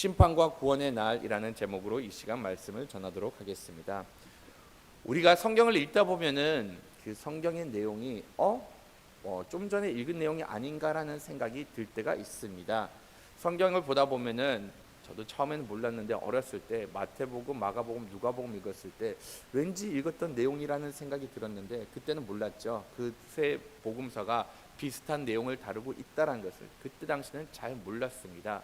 심판과 구원의 날이라는 제목으로 이 시간 말씀을 전하도록 하겠습니다. 우리가 성경을 읽다 보면은 그 성경의 내용이 어? 어, 좀 전에 읽은 내용이 아닌가라는 생각이 들 때가 있습니다. 성경을 보다 보면은 저도 처음에는 몰랐는데 어렸을 때 마태복음, 마가복음, 누가복음 읽었을 때 왠지 읽었던 내용이라는 생각이 들었는데 그때는 몰랐죠. 그 세 복음서가 비슷한 내용을 다루고 있다라는 것을 그때 당시는 잘 몰랐습니다.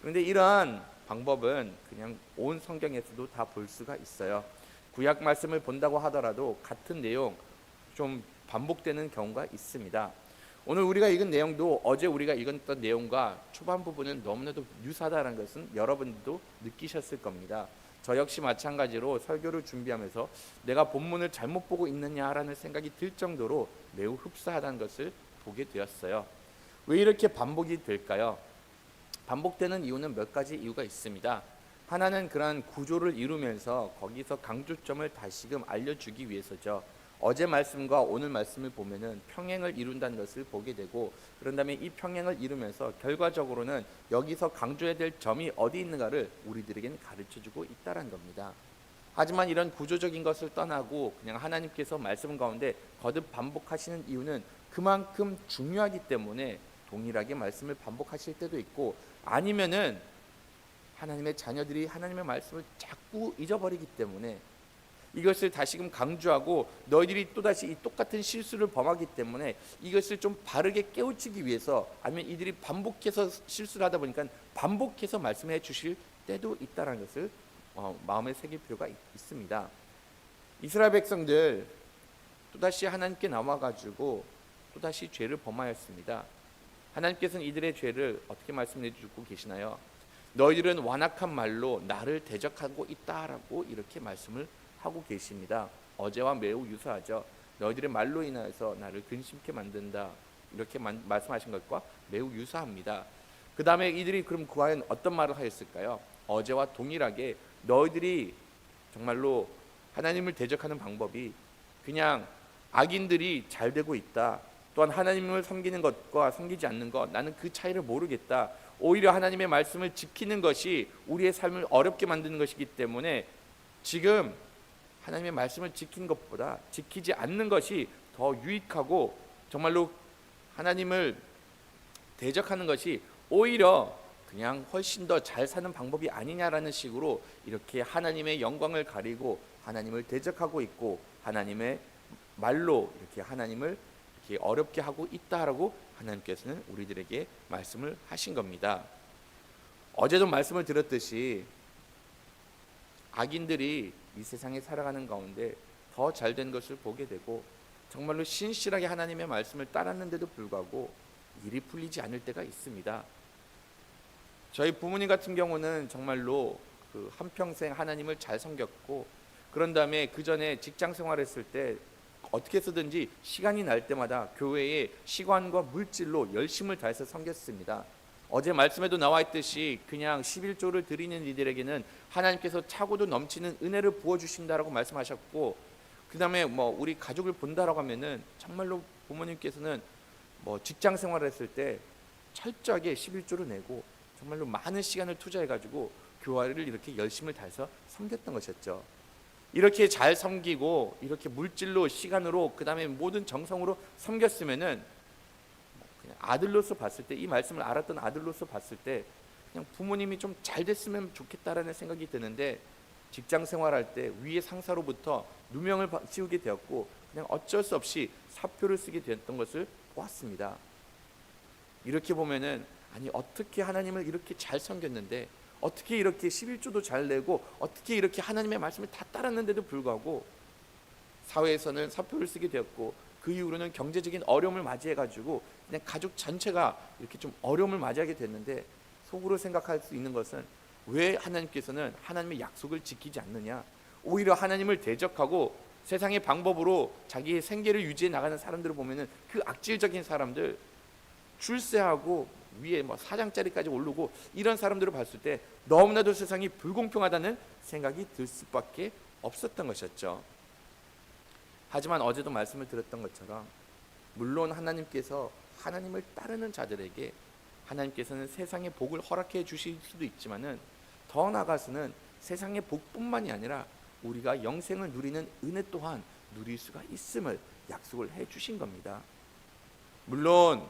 그런데 이러한 방법은 그냥 온 성경에서도 다 볼 수가 있어요. 구약 말씀을 본다고 하더라도 같은 내용 좀 반복되는 경우가 있습니다. 오늘 우리가 읽은 내용도 어제 우리가 읽었던 내용과 초반 부분은 너무나도 유사하다는 것은 여러분들도 느끼셨을 겁니다. 저 역시 마찬가지로 설교를 준비하면서 내가 본문을 잘못 보고 있느냐라는 생각이 들 정도로 매우 흡사하다는 것을 보게 되었어요. 왜 이렇게 반복이 될까요? 반복되는 이유는 몇 가지 이유가 있습니다. 하나는 그러한 구조를 이루면서 거기서 강조점을 다시금 알려주기 위해서죠. 어제 말씀과 오늘 말씀을 보면은 평행을 이룬다는 것을 보게 되고 그런 다음에 이 평행을 이루면서 결과적으로는 여기서 강조해야 될 점이 어디 있는가를 우리들에게는 가르쳐주고 있다는 겁니다. 하지만 이런 구조적인 것을 떠나고 그냥 하나님께서 말씀 가운데 거듭 반복하시는 이유는 그만큼 중요하기 때문에 동일하게 말씀을 반복하실 때도 있고 아니면은 하나님의 자녀들이 하나님의 말씀을 자꾸 잊어버리기 때문에 이것을 다시금 강조하고 너희들이 또다시 이 똑같은 실수를 범하기 때문에 이것을 좀 바르게 깨우치기 위해서 아니면 이들이 반복해서 실수를 하다 보니까 반복해서 말씀해 주실 때도 있다라는 것을 어, 마음에 새길 필요가 있, 있습니다. 이스라엘 백성들 또다시 하나님께 나와 가지고 또다시 죄를 범하였습니다. 하나님께서는 이들의 죄를 어떻게 말씀해 주고 계시나요? 너희들은 완악한 말로 나를 대적하고 있다라고 이렇게 말씀을 하고 계십니다. 어제와 매우 유사하죠. 너희들의 말로 인하여서 나를 근심케 만든다. 이렇게 만, 말씀하신 것과 매우 유사합니다. 그 다음에 이들이 그럼 과연 어떤 말을 하였을까요? 어제와 동일하게 너희들이 정말로 하나님을 대적하는 방법이 그냥 악인들이 잘 되고 있다. 또한 하나님을 섬기는 것과 섬기지 않는 것 나는 그 차이를 모르겠다. 오히려 하나님의 말씀을 지키는 것이 우리의 삶을 어렵게 만드는 것이기 때문에 지금 하나님의 말씀을 지킨 것보다 지키지 않는 것이 더 유익하고 정말로 하나님을 대적하는 것이 오히려 그냥 훨씬 더 잘 사는 방법이 아니냐라는 식으로 이렇게 하나님의 영광을 가리고 하나님을 대적하고 있고 하나님의 말로 이렇게 하나님을 어렵게 하고 있다라고 하나님께서는 우리들에게 말씀을 하신 겁니다. 어제도 말씀을 드렸듯이 악인들이 이 세상에 살아가는 가운데 더 잘된 것을 보게 되고 정말로 신실하게 하나님의 말씀을 따랐는데도 불구하고 일이 풀리지 않을 때가 있습니다. 저희 부모님 같은 경우는 정말로 그 한평생 하나님을 잘 섬겼고 그런 다음에 그 전에 직장 생활했을 때 어떻게 쓰든지 시간이 날 때마다 교회에 시간과 물질로 열심을 다해서 섬겼습니다. 어제 말씀에도 나와 있듯이 그냥 11조를 드리는 이들에게는 하나님께서 차고도 넘치는 은혜를 부어 주신다라고 말씀하셨고 그다음에 뭐 우리 가족을 본다라고 하면은 정말로 부모님께서는 뭐 직장 생활을 했을 때 철저하게 11조를 내고 정말로 많은 시간을 투자해 가지고 교회를 이렇게 열심을 다해서 섬겼던 것이었죠. 이렇게 잘 섬기고 이렇게 물질로 시간으로 그다음에 모든 정성으로 섬겼으면은 그냥 아들로서 봤을 때 이 말씀을 알았던 아들로서 봤을 때 그냥 부모님이 좀 잘 됐으면 좋겠다라는 생각이 드는데 직장 생활할 때 위의 상사로부터 누명을 씌우게 되었고 그냥 어쩔 수 없이 사표를 쓰게 되었던 것을 보았습니다. 이렇게 보면은 아니 어떻게 하나님을 이렇게 잘 섬겼는데 어떻게 이렇게 11조도 잘 내고 어떻게 이렇게 하나님의 말씀을 다 따랐는데도 불구하고 사회에서는 사표를 쓰게 되었고 그 이후로는 경제적인 어려움을 맞이해 가지고 그냥 가족 전체가 이렇게 좀 어려움을 맞이하게 됐는데 속으로 생각할 수 있는 것은 왜 하나님께서는 하나님의 약속을 지키지 않느냐? 오히려 하나님을 대적하고 세상의 방법으로 자기의 생계를 유지해 나가는 사람들을 보면은 그 악질적인 사람들 출세하고 위에 뭐 사장짜리까지 오르고 이런 사람들을 봤을 때 너무나도 세상이 불공평하다는 생각이 들 수밖에 없었던 것이었죠. 하지만 어제도 말씀을 드렸던 것처럼 물론 하나님께서 하나님을 따르는 자들에게 하나님께서는 세상의 복을 허락해 주실 수도 있지만은 더 나아가서는 세상의 복뿐만이 아니라 우리가 영생을 누리는 은혜 또한 누릴 수가 있음을 약속을 해 주신 겁니다. 물론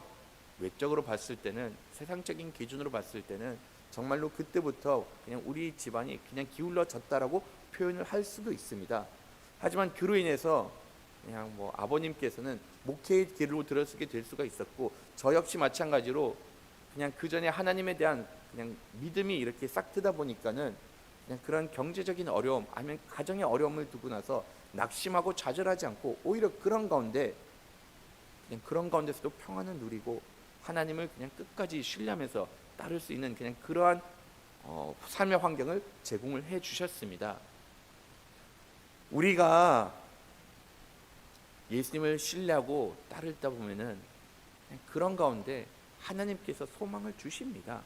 외적으로 봤을 때는 세상적인 기준으로 봤을 때는 정말로 그때부터 그냥 우리 집안이 그냥 기울어졌다라고 표현을 할 수도 있습니다. 하지만 그로 인해서 그냥 뭐 아버님께서는 목회의 길로 들어서게 될 수가 있었고 저 역시 마찬가지로 그냥 그 전에 하나님에 대한 그냥 믿음이 이렇게 싹 트다 보니까는 그냥 그런 경제적인 어려움 아니면 가정의 어려움을 두고 나서 낙심하고 좌절하지 않고 오히려 그런 가운데 그냥 그런 가운데서도 평안을 누리고 하나님을 그냥 끝까지 신뢰하면서 따를 수 있는 그냥 그러한 어, 삶의 환경을 제공을 해 주셨습니다. 우리가 예수님을 신뢰하고 따르다 보면은 그런 가운데 하나님께서 소망을 주십니다.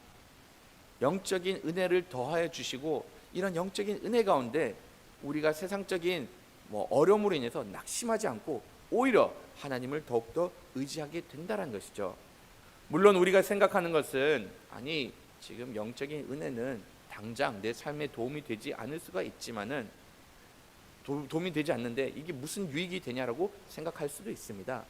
영적인 은혜를 더하여 주시고 이런 영적인 은혜 가운데 우리가 세상적인 뭐 어려움으로 인해서 낙심하지 않고 오히려 하나님을 더욱더 의지하게 된다는 것이죠. 물론 우리가 생각하는 것은 아니 지금 영적인 은혜는 당장 내 삶에 도움이 되지 않을 수가 있지만은 도, 도움이 되지 않는데 이게 무슨 유익이 되냐라고 생각할 수도 있습니다.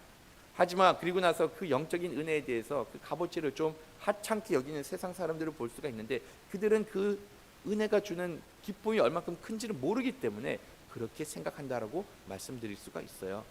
하지만 그리고 나서 그 영적인 은혜에 대해서 그 값어치를 좀 하찮게 여기는 세상 사람들을 볼 수가 있는데 그들은 그 은혜가 주는 기쁨이 얼마큼 큰지를 모르기 때문에 그렇게 생각한다라고 말씀드릴 수가 있어요.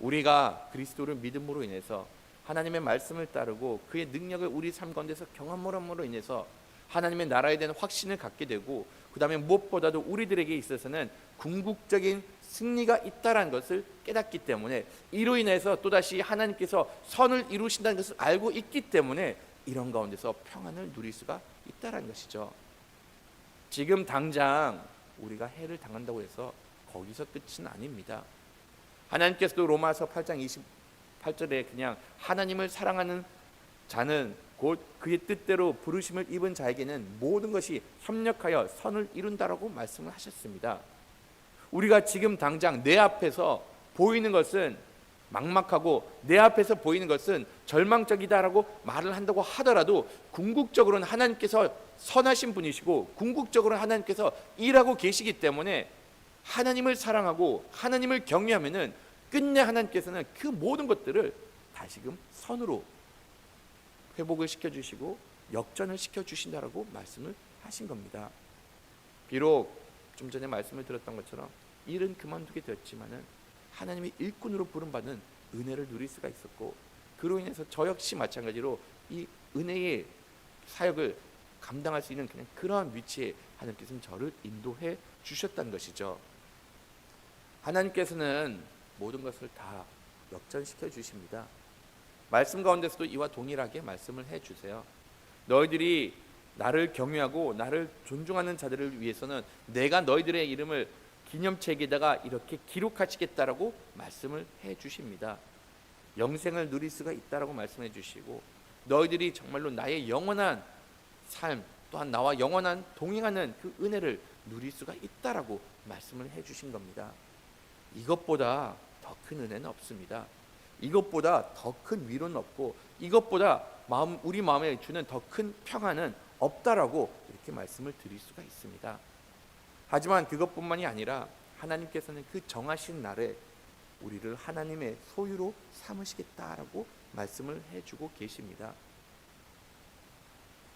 우리가 그리스도를 믿음으로 인해서 하나님의 말씀을 따르고 그의 능력을 우리 삶 가운데서 경험함으로 인해서 하나님의 나라에 대한 확신을 갖게 되고 그다음에 무엇보다도 우리들에게 있어서는 궁극적인 승리가 있다라는 것을 깨닫기 때문에 이로 인해서 또다시 하나님께서 선을 이루신다는 것을 알고 있기 때문에 이런 가운데서 평안을 누릴 수가 있다라는 것이죠. 지금 당장 우리가 해를 당한다고 해서 거기서 끝은 아닙니다. 하나님께서도 로마서 8장 28절에 그냥 하나님을 사랑하는 자는 곧 그의 뜻대로 부르심을 입은 자에게는 모든 것이 협력하여 선을 이룬다라고 말씀을 하셨습니다. 우리가 지금 당장 내 앞에서 보이는 것은 막막하고 내 앞에서 보이는 것은 절망적이다라고 말을 한다고 하더라도 궁극적으로는 하나님께서 선하신 분이시고 궁극적으로 하나님께서 일하고 계시기 때문에 하나님을 사랑하고 하나님을 경외하면은 끝내 하나님께서는 그 모든 것들을 다시금 선으로 회복을 시켜 주시고 역전을 시켜 주신다라고 말씀을 하신 겁니다. 비록 좀 전에 말씀을 들었던 것처럼 일은 그만두게 되었지만은 하나님의 일꾼으로 부름받는 은혜를 누릴 수가 있었고 그로 인해서 저 역시 마찬가지로 이 은혜의 사역을 감당할 수 있는 그냥 그러한 위치에 하나님께서는 저를 인도해 주셨다는 것이죠. 하나님께서는 모든 것을 다 역전시켜 주십니다. 말씀 가운데서도 이와 동일하게 말씀을 해 주세요. 너희들이 나를 경외하고 나를 존중하는 자들을 위해서는 내가 너희들의 이름을 기념책에다가 이렇게 기록하시겠다라고 말씀을 해 주십니다. 영생을 누릴 수가 있다라고 말씀해 주시고 너희들이 정말로 나의 영원한 삶 또한 나와 영원한 동행하는 그 은혜를 누릴 수가 있다라고 말씀을 해 주신 겁니다. 이것보다 더 큰 은혜는 없습니다. 이것보다 더 큰 위로는 없고 이것보다 마음 우리 마음에 주는 더 큰 평안은 없다라고 이렇게 말씀을 드릴 수가 있습니다. 하지만 그것뿐만이 아니라 하나님께서는 그 정하신 날에 우리를 하나님의 소유로 삼으시겠다라고 말씀을 해주고 계십니다.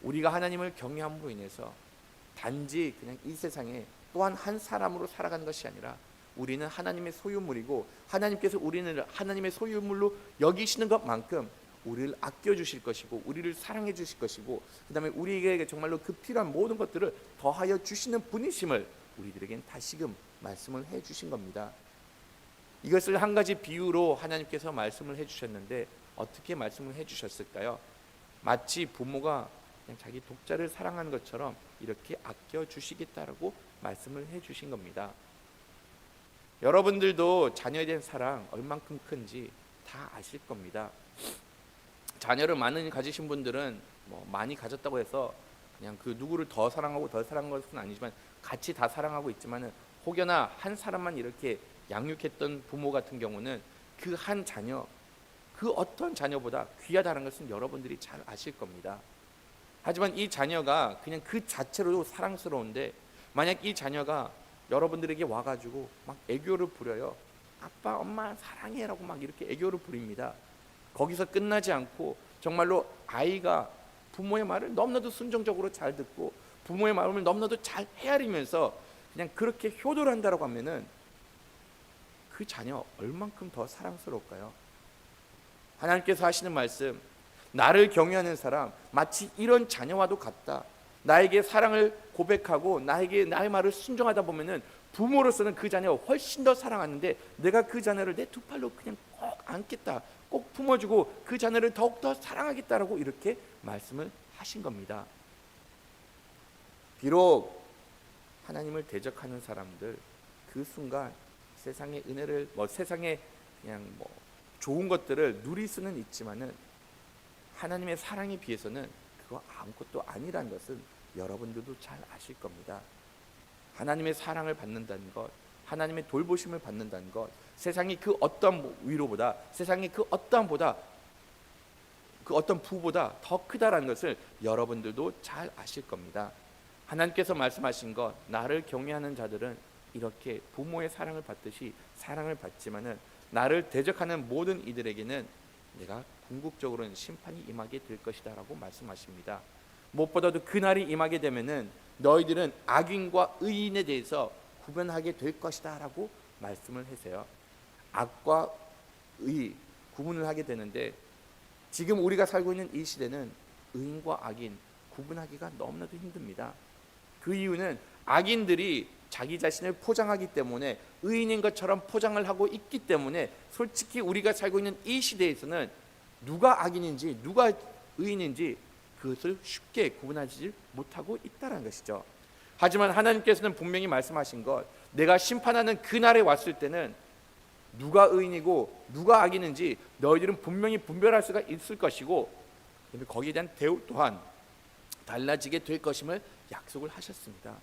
우리가 하나님을 경외함으로 인해서 단지 그냥 이 세상에 또한 한 사람으로 살아가는 것이 아니라 우리는 하나님의 소유물이고 하나님께서 우리는 하나님의 소유물로 여기시는 것만큼 우리를 아껴 주실 것이고 우리를 사랑해 주실 것이고 그다음에 우리에게 정말로 그 필요한 모든 것들을 더하여 주시는 분이심을 우리들에겐 다시금 말씀을 해 주신 겁니다. 이것을 한 가지 비유로 하나님께서 말씀을 해 주셨는데 어떻게 말씀을 해 주셨을까요? 마치 부모가 그냥 자기 독자를 사랑하는 것처럼 이렇게 아껴 주시겠다라고 말씀을 해 주신 겁니다. 여러분들도 자녀에 대한 사랑 얼만큼 큰지 다 아실 겁니다. 자녀를 많이 가지신 분들은 뭐 많이 가졌다고 해서 그냥 그 누구를 더 사랑하고 더 사랑한 것은 아니지만 같이 다 사랑하고 있지만은 혹여나 한 사람만 이렇게 양육했던 부모 같은 경우는 그 한 자녀 그 어떤 자녀보다 귀하다는 것은 여러분들이 잘 아실 겁니다. 하지만 이 자녀가 그냥 그 자체로도 사랑스러운데 만약 이 자녀가 여러분들에게 와가지고 막 애교를 부려요. 아빠, 엄마 사랑해라고 막 이렇게 애교를 부립니다. 거기서 끝나지 않고 정말로 아이가 부모의 말을 너무나도 순종적으로 잘 듣고 부모의 마음을 너무나도 잘 헤아리면서 그냥 그렇게 효도를 한다고 하면은 그 자녀 얼만큼 더 사랑스러울까요? 하나님께서 하시는 말씀 나를 경외하는 사람 마치 이런 자녀와도 같다. 나에게 사랑을 고백하고 나에게 나의 말을 순종하다 보면은 부모로서는 그 자녀를 훨씬 더 사랑하는데 내가 그 자녀를 내 두 팔로 그냥 꼭 안겠다. 꼭 품어주고 그 자녀를 더욱 더 사랑하겠다라고 이렇게 말씀을 하신 겁니다. 비록 하나님을 대적하는 사람들 그 순간 세상의 은혜를 뭐 세상의 그냥 뭐 좋은 것들을 누릴 수는 있지만은 하나님의 사랑에 비해서는 그거 아무것도 아니라는 것은 여러분들도 잘 아실 겁니다. 하나님의 사랑을 받는다는 것, 하나님의 돌보심을 받는다는 것, 세상이 그 어떤 위로보다, 세상이 그 어떠함보다, 그 어떤 부보다 더 크다라는 것을 여러분들도 잘 아실 겁니다. 하나님께서 말씀하신 것, 나를 경외하는 자들은 이렇게 부모의 사랑을 받듯이 사랑을 받지만은 나를 대적하는 모든 이들에게는 내가 궁극적으로는 심판이 임하게 될 것이다라고 말씀하십니다. 무엇보다도 그날이 임하게 되면은 너희들은 악인과 의인에 대해서 구분하게 될 것이다라고 말씀을 하세요. 악과 의 구분을 하게 되는데 지금 우리가 살고 있는 이 시대는 의인과 악인 구분하기가 너무나도 힘듭니다. 그 이유는 악인들이 자기 자신을 포장하기 때문에 의인인 것처럼 포장을 하고 있기 때문에 솔직히 우리가 살고 있는 이 시대에서는 누가 악인인지 누가 의인인지 그것을 쉽게 구분하지 못하고 있다는 것이죠. 하지만 하나님께서는 분명히 말씀하신 것, 내가 심판하는 그날에 왔을 때는 누가 의인이고 누가 악인인지 너희들은 분명히 분별할 수가 있을 것이고 거기에 대한 대우 또한 달라지게 될 것임을 약속을 하셨습니다.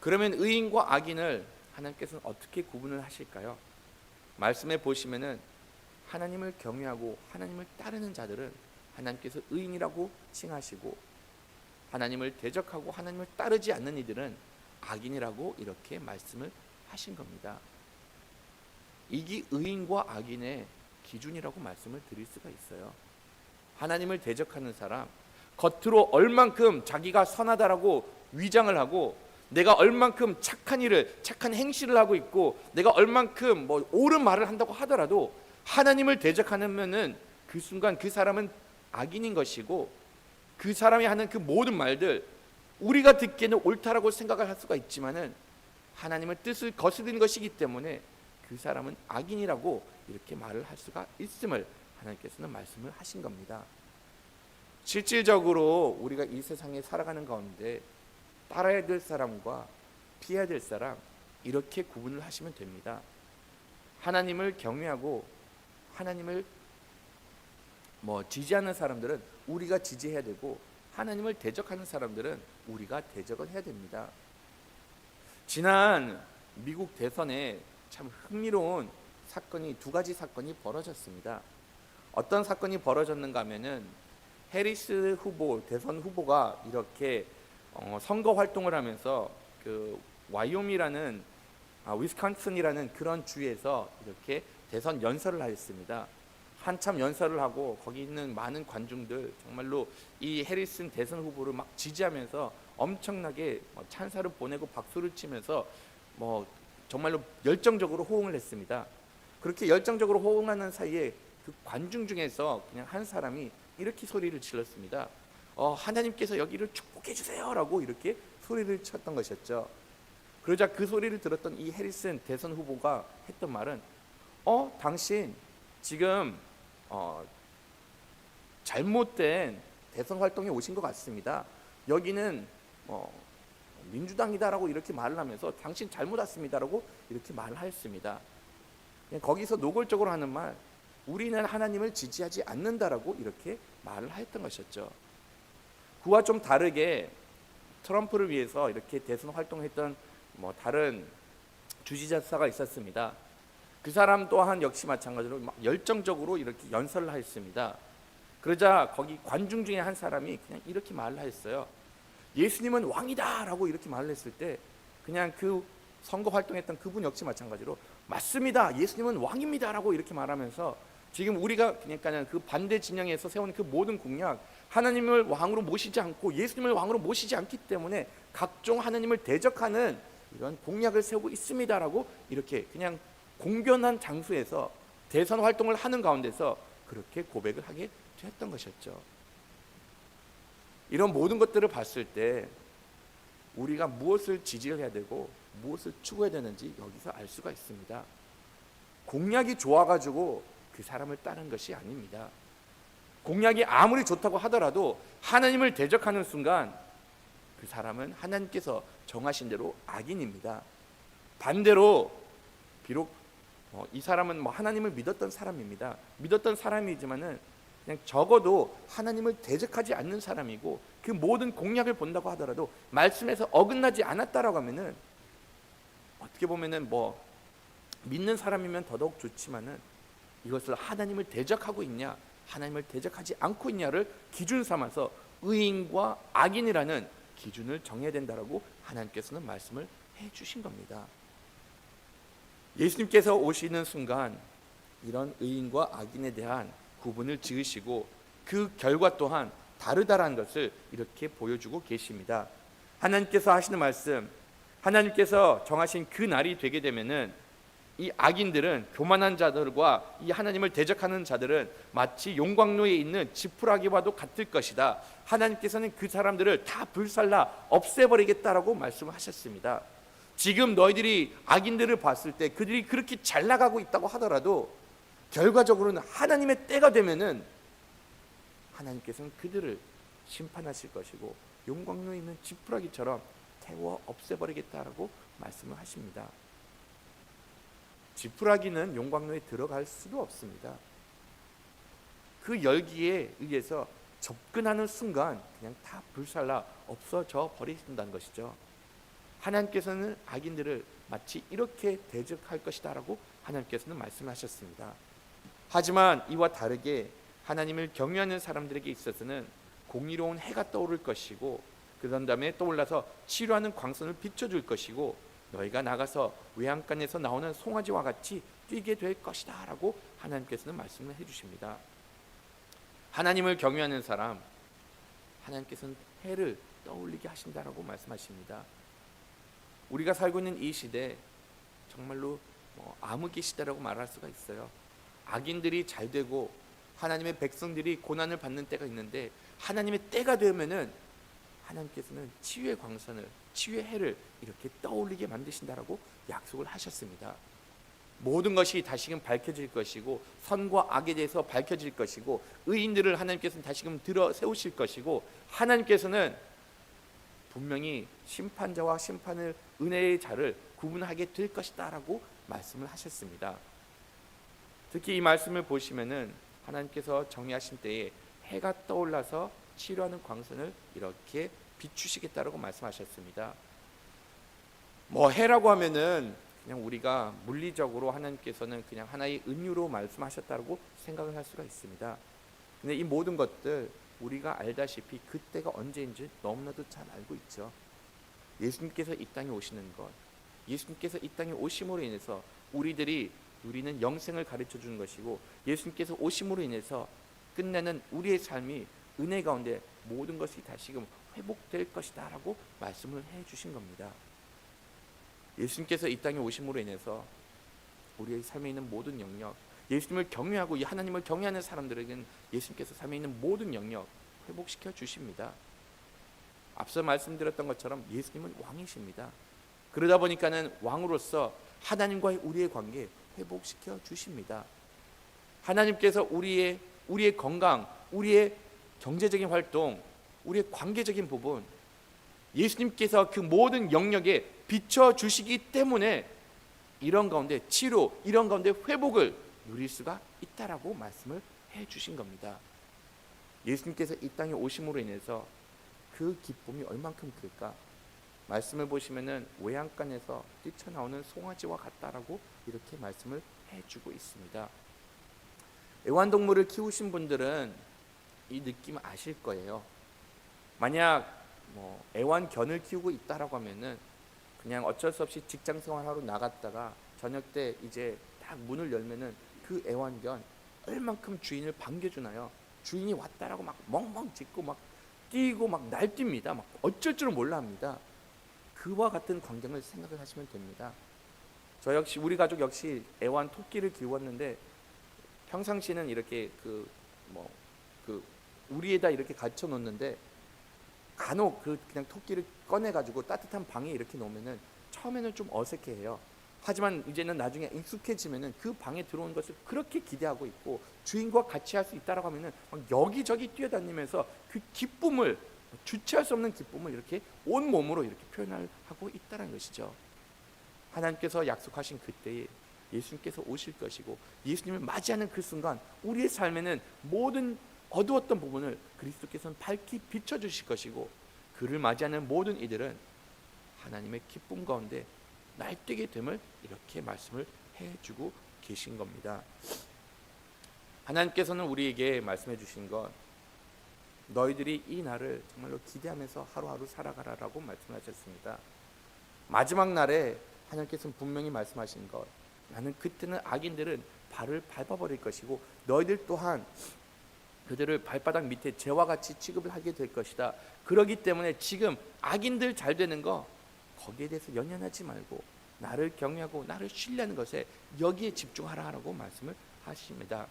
그러면 의인과 악인을 하나님께서는 어떻게 구분을 하실까요? 말씀에 보시면은 하나님을 경외하고 하나님을 따르는 자들은 하나님께서 의인이라고 칭하시고 하나님을 대적하고 하나님을 따르지 않는 이들은 악인이라고 이렇게 말씀을 하신 겁니다. 이게 의인과 악인의 기준이라고 말씀을 드릴 수가 있어요. 하나님을 대적하는 사람, 겉으로 얼만큼 자기가 선하다라고 위장을 하고 내가 얼만큼 착한 일을 착한 행실을 하고 있고 내가 얼만큼 뭐 옳은 말을 한다고 하더라도 하나님을 대적하면은 그 순간 그 사람은 악인인 것이고 그 사람이 하는 그 모든 말들 우리가 듣기에는 옳다라고 생각을 할 수가 있지만은 하나님의 뜻을 거스르는 것이기 때문에 그 사람은 악인이라고 이렇게 말을 할 수가 있음을 하나님께서는 말씀을 하신 겁니다. 실질적으로 우리가 이 세상에 살아가는 가운데 따라야 될 사람과 피해야 될 사람 이렇게 구분을 하시면 됩니다. 하나님을 경외하고 하나님을 뭐 지지하는 사람들은 우리가 지지해야 되고 하나님을 대적하는 사람들은 우리가 대적을 해야 됩니다. 지난 미국 대선에 참 흥미로운 사건이 두 가지 사건이 벌어졌습니다. 어떤 사건이 벌어졌는가 하면은 해리스 후보 대선 후보가 이렇게 어, 선거 활동을 하면서 그 와이오미라는 아, 위스콘신이라는 그런 주에서 이렇게 대선 연설을 하였습니다. 한참 연설을 하고 거기 있는 많은 관중들 정말로 이 해리슨 대선 후보를 막 지지하면서 엄청나게 뭐 찬사를 보내고 박수를 치면서 뭐 정말로 열정적으로 호응을 했습니다. 그렇게 열정적으로 호응하는 사이에 그 관중 중에서 그냥 한 사람이 이렇게 소리를 질렀습니다. 어, 하나님께서 여기를 축복해 주세요라고 이렇게 소리를 쳤던 것이었죠. 그러자 그 소리를 들었던 이 해리슨 대선 후보가 했던 말은 어 당신 지금 어, 잘못된 대선 활동에 오신 것 같습니다. 여기는 어, 민주당이다라고 이렇게 말을 하면서 당신 잘못 왔습니다라고 이렇게 말을 했습니다. 거기서 노골적으로 하는 말, 우리는 하나님을 지지하지 않는다라고 이렇게 말을 했던 것이었죠. 그와 좀 다르게 트럼프를 위해서 이렇게 대선 활동했던 뭐 다른 주지자사가 있었습니다. 그 사람 또한 역시 마찬가지로 막 열정적으로 이렇게 연설을 했습니다. 그러자 거기 관중 중에 한 사람이 그냥 이렇게 말을 했어요. 예수님은 왕이다라고 이렇게 말을 했을 때 그냥 그 선거 활동했던 그분 역시 마찬가지로 맞습니다. 예수님은 왕입니다라고 이렇게 말하면서 지금 우리가 그러니까 그 반대 진영에서 세운 그 모든 공약 하나님을 왕으로 모시지 않고 예수님을 왕으로 모시지 않기 때문에 각종 하나님을 대적하는 이런 공약을 세우고 있습니다라고 이렇게 그냥 공변한 장소에서 대선 활동을 하는 가운데서 그렇게 고백을 하게 되었던 것이었죠. 이런 모든 것들을 봤을 때 우리가 무엇을 지지해야 되고 무엇을 추구해야 되는지 여기서 알 수가 있습니다. 공약이 좋아가지고 그 사람을 따른 것이 아닙니다. 공약이 아무리 좋다고 하더라도 하나님을 대적하는 순간 그 사람은 하나님께서 정하신 대로 악인입니다. 반대로 비록 어, 이 사람은 뭐 하나님을 믿었던 사람입니다. 믿었던 사람이지만은 그냥 적어도 하나님을 대적하지 않는 사람이고 그 모든 공약을 본다고 하더라도 말씀에서 어긋나지 않았다라고 하면은 어떻게 보면은 뭐 믿는 사람이면 더더욱 좋지만은 이것을 하나님을 대적하고 있냐 하나님을 대적하지 않고 있냐를 기준 삼아서 의인과 악인이라는 기준을 정해야 된다라고 하나님께서는 말씀을 해 주신 겁니다. 예수님께서 오시는 순간 이런 의인과 악인에 대한 구분을 지으시고 그 결과 또한 다르다라는 것을 이렇게 보여주고 계십니다. 하나님께서 하시는 말씀, 하나님께서 정하신 그 날이 되게 되면은 이 악인들은 교만한 자들과 이 하나님을 대적하는 자들은 마치 용광로에 있는 지푸라기와도 같을 것이다. 하나님께서는 그 사람들을 다 불살라 없애버리겠다라고 말씀하셨습니다. 지금 너희들이 악인들을 봤을 때 그들이 그렇게 잘 나가고 있다고 하더라도 결과적으로는 하나님의 때가 되면은 하나님께서는 그들을 심판하실 것이고 용광로에 있는 지푸라기처럼 태워 없애버리겠다라고 말씀을 하십니다. 지푸라기는 용광로에 들어갈 수도 없습니다. 그 열기에 의해서 접근하는 순간 그냥 다 불살라 없어져 버리신다는 것이죠. 하나님께서는 악인들을 마치 이렇게 대적할 것이다라고 하나님께서는 말씀하셨습니다. 하지만 이와 다르게 하나님을 경외하는 사람들에게 있어서는 공의로운 해가 떠오를 것이고 그런 다음에 떠올라서 치료하는 광선을 비춰줄 것이고 너희가 나가서 외양간에서 나오는 송아지와 같이 뛰게 될 것이다라고 하나님께서는 말씀을 해주십니다. 하나님을 경외하는 사람 하나님께서는 해를 떠올리게 하신다라고 말씀하십니다. 우리가 살고 있는 이 시대 정말로 뭐 암흑의 시대라고 말할 수가 있어요. 악인들이 잘 되고 하나님의 백성들이 고난을 받는 때가 있는데 하나님의 때가 되면은 하나님께서는 치유의 광선을 치유의 해를 이렇게 떠올리게 만드신다라고 약속을 하셨습니다. 모든 것이 다시금 밝혀질 것이고 선과 악에 대해서 밝혀질 것이고 의인들을 하나님께서는 다시금 들어 세우실 것이고 하나님께서는 분명히 심판자와 심판을 은혜의 자를 구분하게 될 것이다라고 말씀을 하셨습니다. 특히 이 말씀을 보시면은 하나님께서 정의하신 때에 해가 떠올라서 치료하는 광선을 이렇게 비추시겠다라고 말씀하셨습니다. 뭐 해라고 하면은 그냥 우리가 물리적으로 하나님께서는 그냥 하나의 은유로 말씀하셨다고 생각을 할 수가 있습니다. 근데 이 모든 것들 우리가 알다시피 그때가 언제인지 너무나도 잘 알고 있죠. 예수님께서 이 땅에 오시는 것, 예수님께서 이 땅에 오심으로 인해서 우리들이 누리는 영생을 가르쳐 주는 것이고 예수님께서 오심으로 인해서 끝내는 우리의 삶이 은혜 가운데 모든 것이 다시금 회복될 것이다라고 말씀을 해 주신 겁니다. 예수님께서 이 땅에 오심으로 인해서 우리의 삶에 있는 모든 영역, 예수님을 경외하고 이 하나님을 경외하는 사람들에게는 예수님께서 삶에 있는 모든 영역 회복시켜 주십니다. 앞서 말씀드렸던 것처럼 예수님은 왕이십니다. 그러다 보니까는 왕으로서 하나님과의 우리의 관계 회복시켜 주십니다. 하나님께서 우리의 우리의 건강, 우리의 경제적인 활동, 우리의 관계적인 부분 예수님께서 그 모든 영역에 비춰 주시기 때문에 이런 가운데 치료, 이런 가운데 회복을 누릴 수가 있다라고 말씀을 해 주신 겁니다. 예수님께서 이 땅에 오심으로 인해서 그 기쁨이 얼만큼 클까? 말씀을 보시면은 외양간에서 뛰쳐나오는 송아지와 같다라고 이렇게 말씀을 해주고 있습니다. 애완동물을 키우신 분들은 이 느낌 아실 거예요. 만약 뭐 애완견을 키우고 있다라고 하면은 그냥 어쩔 수 없이 직장 생활하러 나갔다가 저녁 때 이제 딱 문을 열면은 그 애완견 얼만큼 주인을 반겨주나요? 주인이 왔다라고 막 멍멍 짖고 막 뛰고 막 날뜁니다. 막 어쩔 줄을 몰라 합니다. 그와 같은 광경을 생각을 하시면 됩니다. 저 역시 우리 가족 역시 애완 토끼를 키웠는데 평상시는 이렇게 그 뭐 그 우리에다 이렇게 갇혀 놓는데 간혹 그 그냥 토끼를 꺼내 가지고 따뜻한 방에 이렇게 놓으면은 처음에는 좀 어색해해요. 하지만 이제는 나중에 익숙해지면은 그 방에 들어온 것을 그렇게 기대하고 있고 주인과 같이 할 수 있다라고 하면은 막 여기저기 뛰어다니면서 그 기쁨을 주체할 수 없는 기쁨을 이렇게 온 몸으로 이렇게 표현을 하고 있다는 것이죠. 하나님께서 약속하신 그때에 예수님께서 오실 것이고 예수님을 맞이하는 그 순간 우리의 삶에는 모든 어두웠던 부분을 그리스도께서는 밝히 비춰 주실 것이고 그를 맞이하는 모든 이들은 하나님의 기쁨 가운데 날뛰게 됨을 이렇게 말씀을 해 주고 계신 겁니다. 하나님께서는 우리에게 말씀해 주신 것 너희들이 이 날을 정말로 기대하면서 하루하루 살아가라라고 말씀하셨습니다. 마지막 날에 하나님께서는 분명히 말씀하신 것 나는 그때는 악인들은 발을 밟아버릴 것이고 너희들 또한 그들을 발바닥 밑에 재와 같이 취급을 하게 될 것이다. 그러기 때문에 지금 악인들 잘 되는 거 거기에 대해서 연연하지 말고 나를 경외하고 나를 신뢰하는 것에 여기에 집중하라라고 말씀을 하십니다.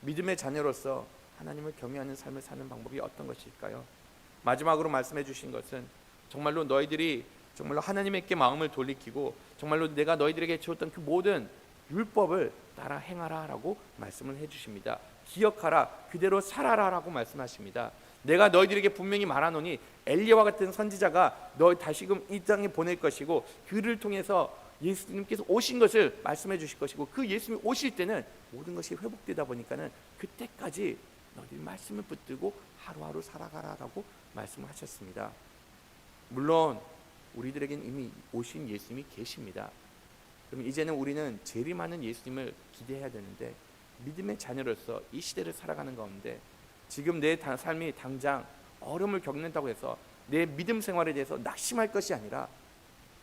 믿음의 자녀로서 하나님을 경외하는 삶을 사는 방법이 어떤 것일까요? 마지막으로 말씀해 주신 것은 정말로 너희들이 정말로 하나님께 마음을 돌이키고 정말로 내가 너희들에게 주었던 그 모든 율법을 따라 행하라라고 말씀을 해 주십니다. 기억하라 그대로 살아라라고 말씀하십니다. 내가 너희들에게 분명히 말하노니 엘리야와 같은 선지자가 너 다시금 이 땅에 보낼 것이고 그를 통해서 예수님께서 오신 것을 말씀해 주실 것이고 그 예수님이 오실 때는 모든 것이 회복되다 보니까는 그때까지 너희들이 말씀을 붙들고 하루하루 살아가라라고 말씀하셨습니다. 물론 우리들에겐 이미 오신 예수님이 계십니다. 그럼 이제는 우리는 재림하는 예수님을 기대해야 되는데 믿음의 자녀로서 이 시대를 살아가는 가운데 지금 내 다- 삶이 당장 어려움을 겪는다고 해서 내 믿음 생활에 대해서 낙심할 것이 아니라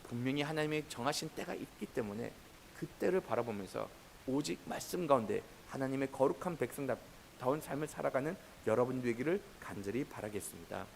분명히 하나님의 정하신 때가 있기 때문에 그 때를 바라보면서 오직 말씀 가운데 하나님의 거룩한 백성다운 삶을 살아가는 여러분 되기를 간절히 바라겠습니다.